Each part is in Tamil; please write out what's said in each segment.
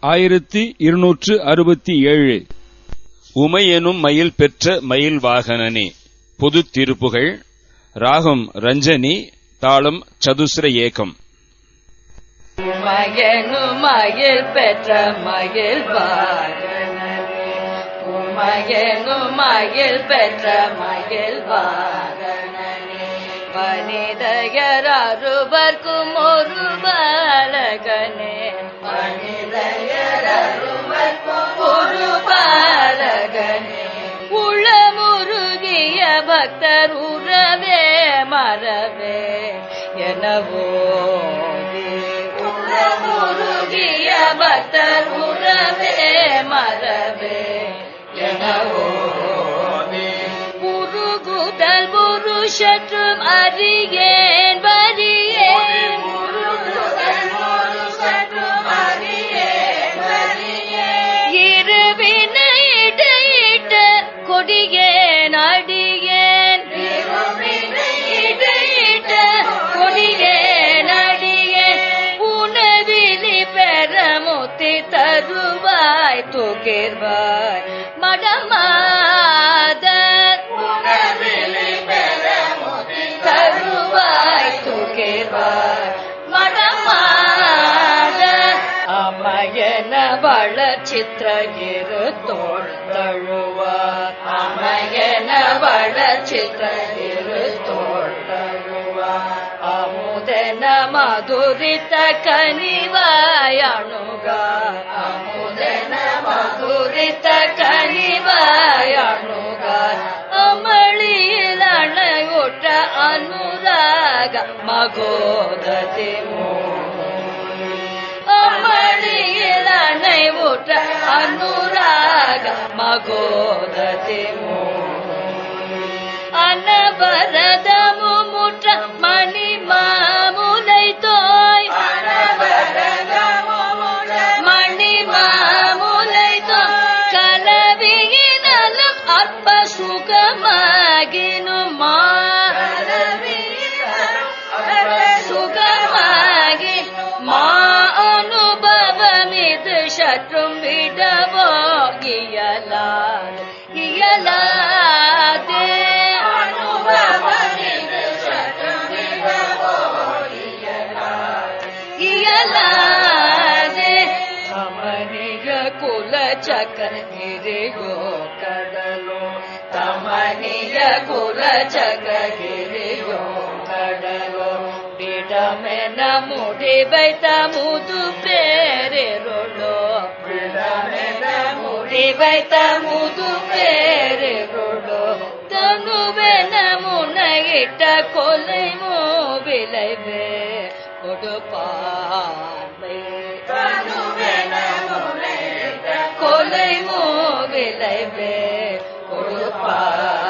ஆயிரத்தி இருநூற்று அறுபத்தி ஏழு. உமை எனும் மயில் பெற்ற மயில் வாகனனே பொது திருப்புகள் ராகம் ரஞ்சனி தாளம் சதுஸ்ர ஏகம் உமையனு மயில் பெற்ற மயில் வாகனனே உமையனு மயில் பெற்ற மயில் வாகனனே. வனிதையர் அறுவர்க்கும் ஒரு பாலகனே வனிதையர் பாலகனே உளமுருகிய பக்தர் உறவே மரவே எனவோ. உளமுருகிய பக்தர் உறவே மரவே எனவோ. உருகுதல் புருஷற்றும் அறியேன் தருவாய் துகிர்வாய் மடமாத தருவாய். துகிர்வாய் மடமாத அமயன வளச்சித்திர இரு தோள் தழுவார். அமயன வளச்சித்திர இரு தோள் தழுவார். அமுதன மதுரித்த கனிவாய் அணுகார். மதுரித்த கனிவாய் அணுகார் அமளியில் அணையுற்ற அனுராக மகோததி அமளியில் அணைவுற்ற அனுராக மகோததி அனவரதமு முற்ற சற்றும் விடவோ இயலாது இயலாதே இயலாதே தமனிய குல சக்கரகிரியோ கடலோ தமனிய குல சக்கரகிரியோ கடலோ விடமென முடி வைத்த முது பேரொழோ விடமென முடி வைத்த முது பேரொழோ தனுவென முனையிட்ட கொலை மூவிளைவே கொடுப்பார்வை கொலை மூவிளைவே கொடுப்பார்வை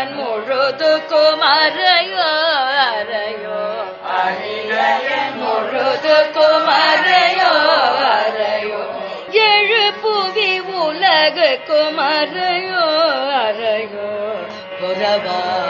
அரியன் முழுது குமரையோ அறையோ அரியன் முழுதுக்கும் அறையோ அறையோ எழு புவி உலகுக்கும் குமரையோ அறையோ புறவானோ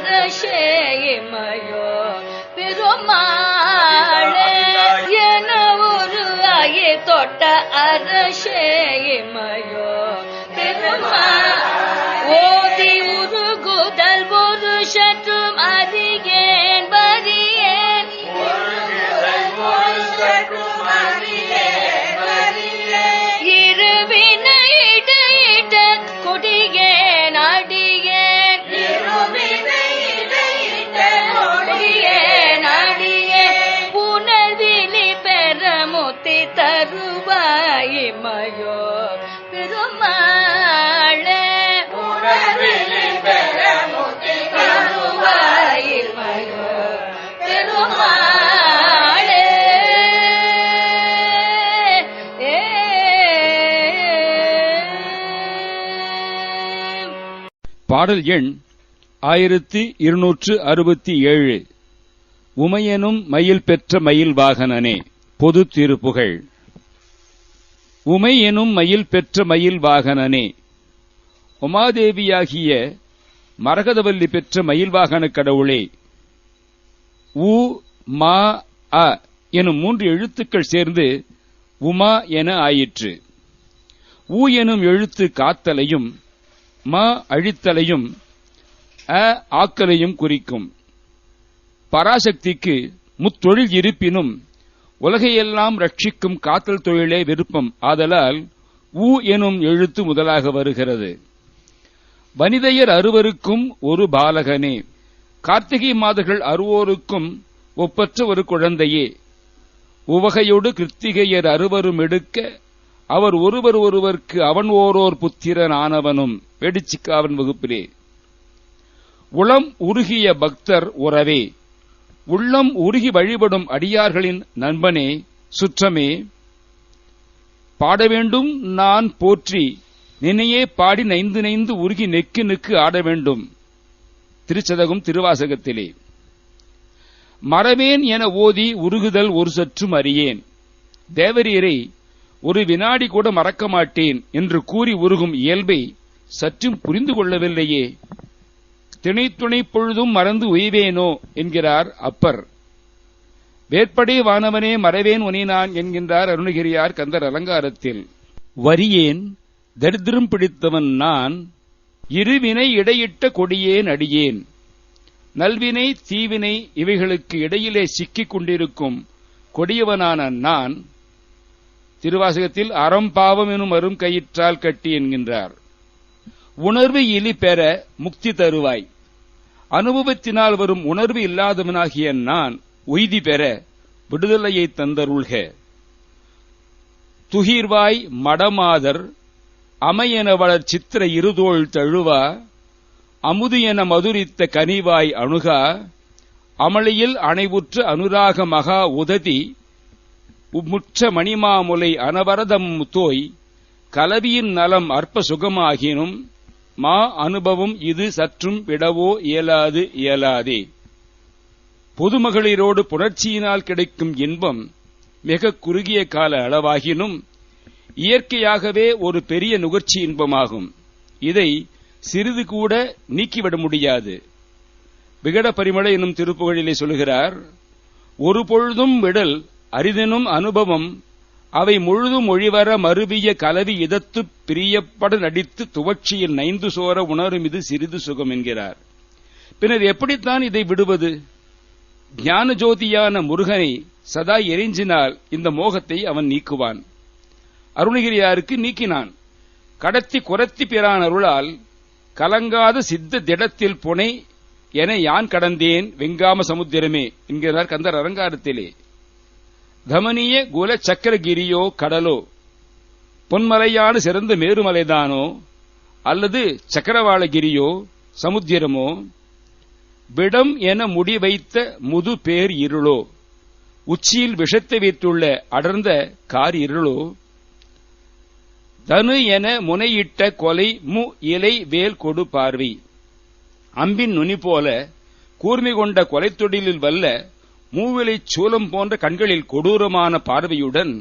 மகஷேமயோ பெருமாளே என ஒரு அயை தொட்ட அரசேமயோ பெருமா பெருமாளே பெருமாளே பாடல் எண் ஆயிரத்தி இருநூற்று அறுபத்தி ஏழு. உமையனும் மயில் பெற்ற மயில் வாகனனே பொது திருப்புகழ் உமை எனும் மயில் பெற்ற மயில் வாகனனே. உமாதேவியாகிய மரகதவல்லி பெற்ற மயில் வாகன கடவுளே உ மா அ எனும் மூன்று எழுத்துக்கள் சேர்ந்து உமா என ஆயிற்று. உ எனும் எழுத்து காத்தலையும் ம அழித்தலையும் அ ஆக்கலையும் குறிக்கும். பராசக்திக்கு முத்தொழில் இருப்பினும் உலகையெல்லாம் ரட்சிக்கும் காத்தல் தொழிலே விருப்பம். ஆதலால் உ எனும் எழுத்து முதலாக வருகிறது. வனிதையர் அறுவருக்கும் ஒரு பாலகனே. கார்த்திகை மாதர்கள் அறுவோருக்கும் ஒப்பற்ற ஒரு குழந்தையே. உவகையோடு கிருத்திகையர் அறுவரும் எடுக்க அவர் ஒருவர் ஒருவர்க்கு அவன் ஓரோர் புத்திரன் ஆனவனும் வெடிச்சிக்காவன் வகுப்பிலே. உளம் உருகிய பக்தர் உறவே. உள்ளம் உருகி வழிபடும் அடியார்களின் நண்பனே சுற்றமே பாட வேண்டும் நான் போற்றி நினையே பாடி நைந்து நைந்து உருகி நெக்கு நெக்கு ஆட வேண்டும் திருச்சதகம் திருவாசகத்திலே. மறவேன் என ஓதி உருகுதல் ஒரு சற்றும் அறியேன். தேவரீரை ஒரு வினாடி கூட மறக்க மாட்டேன் என்று கூறி உருகும் இயல்பை சற்றும் புரிந்து கொள்ளவில்லையே. திணைத்துணை பொழுதும் மறந்து உய்வேனோ? என்கிறார் அப்பர். வேற்படை வானவனே மறவேன் உனினான் என்கின்றார் அருணகிரியார் கந்தர் அலங்காரத்தில். வரியேன் தரித்திரம் பிடித்தவன் நான் இருவினை இடையிட்ட கொடியேன் அடியேன் நல்வினை தீவினை இவைகளுக்கு இடையிலே சிக்கிக் கொண்டிருக்கும் கொடியவனான நான் திருவாசகத்தில் அறம் பாவம் எனும் அரும் கயிற்றால் கட்டி என்கின்றார். உணர்வு இலி பெற முக்தி தருவாய். அனுபவத்தினால் வரும் உணர்வு இல்லாதவனாகிய நான் உய்தி பெற விடுதலையை தந்தருள்க. துகிர்வாய் மடமாதர் அமையென வளர் சித்திர இருதோள் தழுவா அமுது என மதுரித்த கனிவாய் அணுகா அமளியில் அணைவுற்று அனுராக மகா உததி முற்ற மணிமாமுலை அனவரதம் தோய் கலவியின் நலம் அற்ப சுகமாகினும் மா அனுபவம் இது சற்றும் விடவோ இயலாது இயலாதே. பொதுமகளிரோடு புணர்ச்சியினால் கிடைக்கும் இன்பம் மிக குறுகிய கால அளவாகினும் இயற்கையாகவே ஒரு பெரிய நுகர்ச்சி இன்பமாகும். இதை சிறிது கூட நீக்கிவிட முடியாது. விகட பரிமள என்னும் திருப்புகழிலே சொல்கிறார் ஒரு பொழுதும் விடல் அரிதெனும் அனுபவம் அவை முழுதும் ஒழிவர மறுவிய கலவி இதத்து பிரியப்பட நடித்து துவட்சியில் நைந்து சோர உணரும் இது சிறிது சுகம் என்கிறார். பின்னர் எப்படித்தான் இதை விடுவது? ஞான ஜோதியான முருகனை சதா எரிஞ்சினால் இந்த மோகத்தை அவன் நீக்குவான். அருணகிரியாருக்கு நீக்கினான். கடத்தி குரத்தி பிறான் அருளால் கலங்காத சித்த திடத்தில் புனை என யான் கடந்தேன் வெங்காம சமுத்திரமே என்கிறார் கந்தர் அரங்காரத்திலே தமனிய குல சக்கரகிரியோ கடலோ? பொன்மலையான சிறந்த மேருமலைதானோ? அல்லது சக்கரவாளகிரியோ சமுத்திரமோ? விடம் என முடிவைத்த முது பேர் இருளோ? உச்சியில் விஷத்தை வைத்துள்ள அடர்ந்த கார் இருளோ? தனு என முனையிட்ட கொலை மு இலை வேல் கொடு பார்வை. அம்பின் நுனி போல கூர்மை கொண்ட கொலைத்தொடிலில் வல்ல மூவிலைச் சூலம் போன்ற கண்களில் கொடூரமான பார்வையுடன்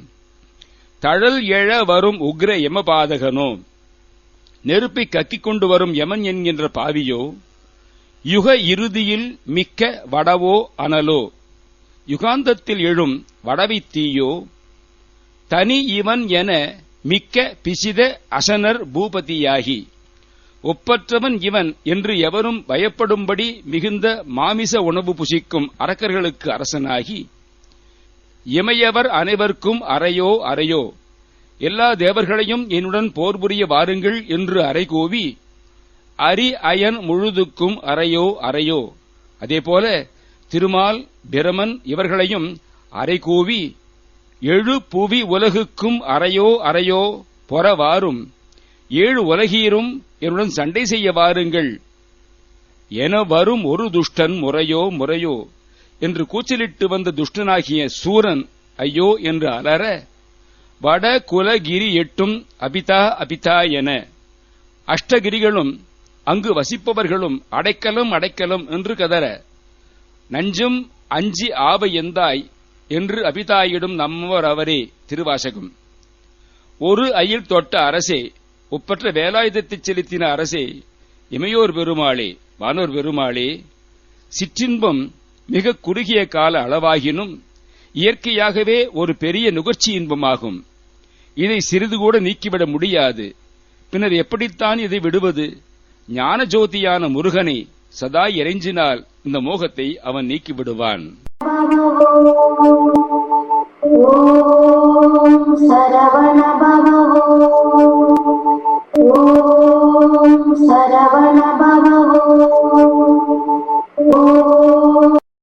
தழல் எழ வரும் உக்ர யமபாதகனோ நெருப்பை கக்கிக் கொண்டு வரும் யமன் என்கின்ற பாவியோ? யுக இறுதியில் மிக்க வடவோ அனலோ? யுகாந்தத்தில் எழும் வடவை தீயோ? தனி இவன் என மிக்க பிசித அசனர் பூபதியாகி ஒப்பற்றவன் இவன் என்று எவரும் பயப்படும்படி மிகுந்த மாமிச உணவு புசிக்கும் அரக்கர்களுக்கு அரசனாகி இமையவர் அனைவர்க்கும் அறையோ அறையோ. எல்லா தேவர்களையும் என்னுடன் போர் புரிய வாருங்கள் என்று அறைகூவி அரி அயன் முழுதுக்கும் அறையோ அறையோ. அதேபோல திருமால் பிரமன் இவர்களையும் அறைகூவி எழு புவி உலகுக்கும் அறையோ அறையோ பொறவாரும் ஏழு உலகீரும் என்னுடன் சண்டை செய்ய வாருங்கள். என வரும் ஒரு துஷ்டன் முறையோ முறையோ என்று கூச்சலிட்டு வந்த துஷ்டனாகிய சூரன் ஐயோ என்று அலற வட குலகிரி எட்டும் அபிதா அபிதா என அஷ்டகிரிகளும் அங்கு வசிப்பவர்களும் அடைக்கலம் அடைக்கலம் என்று கதற நஞ்சும் அஞ்சி ஆவ எந்தாய் என்று அபிதாயிடும் நம்மவர் அவரே திருவாசகம். ஒரு அயில் தொட்ட அரசே ஒப்பற்ற வேலாயுதத்தைச் செலுத்தின அரசே இமையோர் பெருமாளே வானோர் பெருமாளே சிற்றின்பம் மிக குறுகிய கால அளவாகினும் இயற்கையாகவே ஒரு பெரிய நுகர்ச்சி இன்பமாகும். இதை சிறிது கூட நீக்கிவிட முடியாது. பின்னர் எப்படித்தான் இதை விடுவது? ஞான ஜோதியான முருகனை சதா இறைஞ்சினால் இந்த மோகத்தை அவன் நீக்கிவிடுவான். ॐ la la la